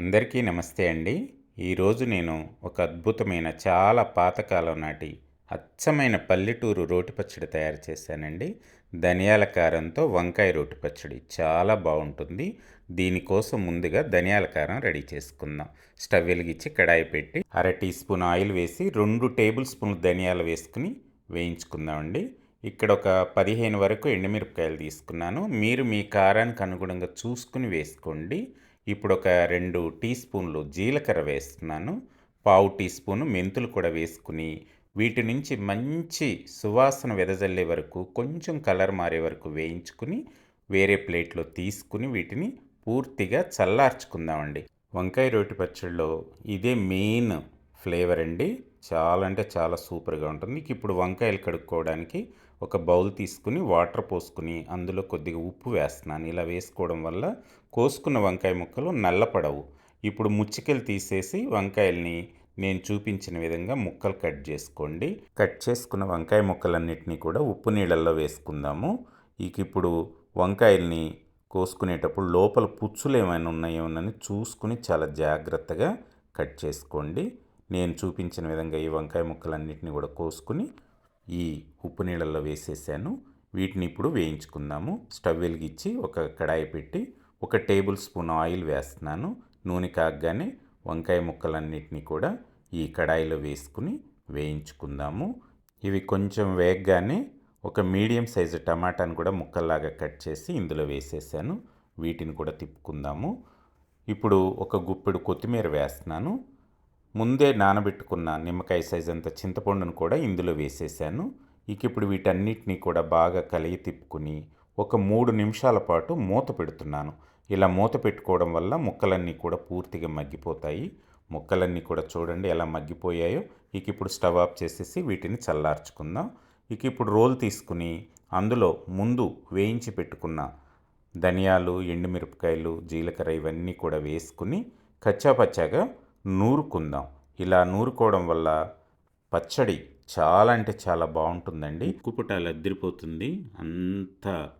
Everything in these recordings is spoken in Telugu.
అందరికీ నమస్తే అండి. ఈరోజు నేను ఒక అద్భుతమైన చాలా పాతకాలం నాటి అచ్చమైన పల్లెటూరు రోటి పచ్చడి తయారు చేశానండి. ధనియాల కారంతో వంకాయ రోటి పచ్చడి చాలా బాగుంటుంది. దీనికోసం ముందుగా ధనియాల కారం రెడీ చేసుకుందాం. స్టవ్ వెలిగించి కడాయి పెట్టి అర టీ స్పూన్ ఆయిల్ వేసి రెండు టేబుల్ స్పూన్లు ధనియాలు వేసుకుని వేయించుకుందామండి ఇక్కడ ఒక పదిహేను వరకు ఎండుమిరపకాయలు తీసుకున్నాను. మీరు మీ కారానికి అనుగుణంగా చూసుకుని వేసుకోండి. ఇప్పుడు ఒక రెండు టీ స్పూన్లు జీలకర్ర వేస్తున్నాను. పావు టీ స్పూను మెంతులు కూడా వేసుకుని వీటి నుంచి మంచి సువాసన వెదజల్లే వరకు కొంచెం కలర్ మారే వరకు వేయించుకుని వేరే ప్లేట్లో తీసుకుని వీటిని పూర్తిగా చల్లార్చుకుందామండి. వంకాయ రోటి పచ్చడిలో ఇదే మెయిన్ ఫ్లేవర్ అండి. చాలా అంటే చాలా సూపర్గా ఉంటుంది. ఇప్పుడు వంకాయలు కడుక్కోవడానికి ఒక బౌల్ తీసుకుని వాటర్ పోసుకుని అందులో కొద్దిగా ఉప్పు వేస్తున్నాను. ఇలా వేసుకోవడం వల్ల కోసుకున్న వంకాయ ముక్కలు నల్లపడవు. ఇప్పుడు ముచ్చికలు తీసేసి వంకాయల్ని నేను చూపించిన విధంగా ముక్కలు కట్ చేసుకోండి. కట్ చేసుకున్న వంకాయ ముక్కలన్నిటినీ కూడా ఉప్పు నీళ్ళల్లో వేసుకుందాము. ఇక ఇప్పుడు వంకాయల్ని కోసుకునేటప్పుడు లోపల పుచ్చులు ఏమైనా ఉన్నాయేమోనని చూసుకుని చాలా జాగ్రత్తగా కట్ చేసుకోండి. నేను చూపించిన విధంగా ఈ వంకాయ ముక్కలన్నిటిని కూడా కోసుకుని ఈ ఉప్పు నీళ్ళల్లో వేసేసాను. వీటిని ఇప్పుడు వేయించుకుందాము. స్టవ్ వెలిగించి ఒక కడాయి పెట్టి ఒక టేబుల్ స్పూన్ ఆయిల్ వేస్తున్నాను. నూనె కాగగానే వంకాయ ముక్కలన్నిటినీ కూడా ఈ కడాయిలో వేసుకుని వేయించుకుందాము. ఇవి కొంచెం వేగగానే ఒక మీడియం సైజు టమాటాను కూడా ముక్కల్లాగా కట్ చేసి ఇందులో వేసేసాను. వీటిని కూడా తిప్పుకుందాము. ఇప్పుడు ఒక గుప్పెడు కొత్తిమీర వేస్తున్నాను. ముందే నానబెట్టుకున్న నిమ్మకాయ సైజ్ అంత చింతపండును కూడా ఇందులో వేసేసాను. ఇక ఇప్పుడు వీటన్నిటిని కూడా బాగా కలిగి తిప్పుకుని ఒక మూడు నిమిషాల పాటు మూత పెడుతున్నాను. ఇలా మూత పెట్టుకోవడం వల్ల ముక్కలన్నీ కూడా పూర్తిగా మగ్గిపోతాయి. ముక్కలన్నీ కూడా చూడండి ఎలా మగ్గిపోయాయో. ఇక ఇప్పుడు స్టవ్ ఆఫ్ చేసేసి వీటిని చల్లార్చుకుందాం. ఇక ఇప్పుడు రోల్ తీసుకుని అందులో ముందు వేయించి పెట్టుకున్న ధనియాలు ఎండుమిరపకాయలు జీలకర్ర ఇవన్నీ కూడా వేసుకుని కచ్చాపచ్చాగా నూరుకుందాం. ఇలా నూరుకోవడం వల్ల పచ్చడి చాలా అంటే చాలా బాగుంటుందండి. ఉక్కుపుటాలు అద్దరిపోతుంది. అంత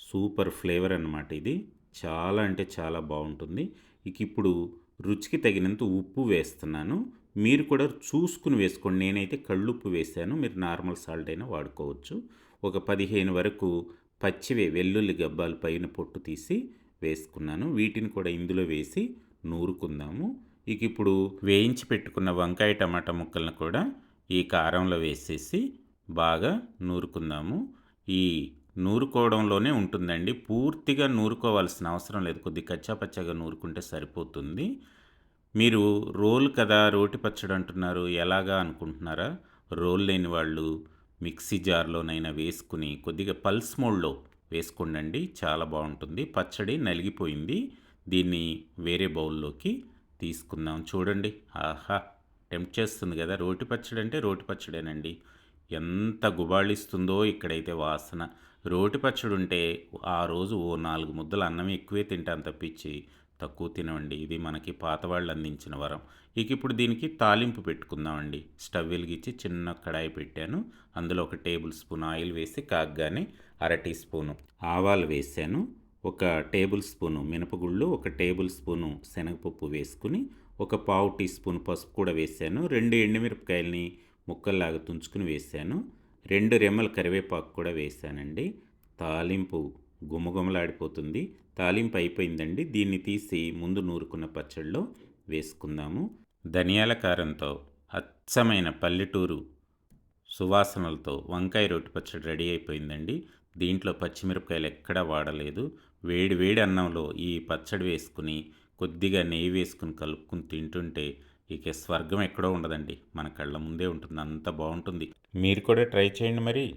సూపర్ ఫ్లేవర్ అనమాట ఇది. చాలా అంటే చాలా బాగుంటుంది. ఇక ఇప్పుడు రుచికి తగినంత ఉప్పు వేస్తున్నాను. మీరు కూడా చూసుకుని వేసుకోండి. నేనైతే కళ్ళుప్పు వేశాను మీరు నార్మల్ సాల్ట్ అయినా వాడుకోవచ్చు. ఒక పదిహేను వరకు పచ్చివే వెల్లుల్లి గబ్బాలు పైన పొట్టు తీసి వేసుకున్నాను. వీటిని కూడా ఇందులో వేసి నూరుకుందాము. ఇక ఇప్పుడు వేయించి పెట్టుకున్న వంకాయ టమాటా ముక్కలను కూడా ఈ కారంలో వేసేసి బాగా నూరుకుందాము. ఈ నూరుకోవడంలోనే ఉంటుందండి. పూర్తిగా నూరుకోవాల్సిన అవసరం లేదు. కొద్ది కచ్చాపచ్చగా నూరుకుంటే సరిపోతుంది. మీరు రోల్ కదా రోటి పచ్చడి అంటున్నారు. ఎలాగా అనుకుంటున్నారా? రోల్ లేని వాళ్ళు మిక్సీ జార్లోనైనా వేసుకుని కొద్దిగా పల్స్ మోడ్లో వేసుకోండి చాలా బాగుంటుంది. పచ్చడి నలిగిపోయింది. దీన్ని వేరే బౌల్లోకి తీసుకుందాం. చూడండి. ఆహా! టెంప్ట్ చేస్తుంది కదా. రోటి పచ్చడి అంటే రోటి పచ్చడేనండి. ఎంత గుబాళిస్తుందో ఇక్కడైతే వాసన. రోటి పచ్చడి ఉంటే ఆ రోజు ఓ నాలుగు ముద్దలు అన్నం ఎక్కువే తింటాను తప్పించి తక్కువ తినవండి ఇది మనకి పాతవాళ్ళు అందించిన వరం. ఇక ఇప్పుడు దీనికి తాలింపు పెట్టుకుందామండి. స్టవ్ వెలిగించి చిన్న కడాయి పెట్టాను. అందులో ఒక టేబుల్ స్పూన్ ఆయిల్ వేసి కాగ్గానే అర టీ స్పూను ఆవాలు వేసాను. ఒక టేబుల్ స్పూను మినపగుళ్ళు ఒక టేబుల్ స్పూను శనగపప్పు వేసుకుని ఒక పావు టీ స్పూన్ పసుపు కూడా వేసాను. రెండు ఎండుమిరపకాయలని ముక్కల్లాగా తుంచుకుని వేసాను. రెండు రెమ్మల కరివేపాకు కూడా వేసానండి. తాలింపు గుమగుమలాడిపోతుంది. తాలింపు అయిపోయిందండి. దీన్ని తీసి ముందు నూరుకున్న పచ్చడిలో వేసుకుందాము. ధనియాల కారంతో అచ్చమైన పల్లెటూరు సువాసనలతో వంకాయ రొట్టి పచ్చడి రెడీ అయిపోయిందండి. దీంట్లో పచ్చిమిరపకాయలు ఎక్కడా వాడలేదు. వేడి వేడి అన్నంలో ఈ పచ్చడి వేసుకుని కొద్దిగా నెయ్యి వేసుకుని కలుపుకుని తింటుంటే ఇక స్వర్గం ఎక్కడో ఉండదండి. మన కళ్ళ ముందే ఉంటుంది. అంత బాగుంటుంది. మీరు కూడా ట్రై చేయండి మరి.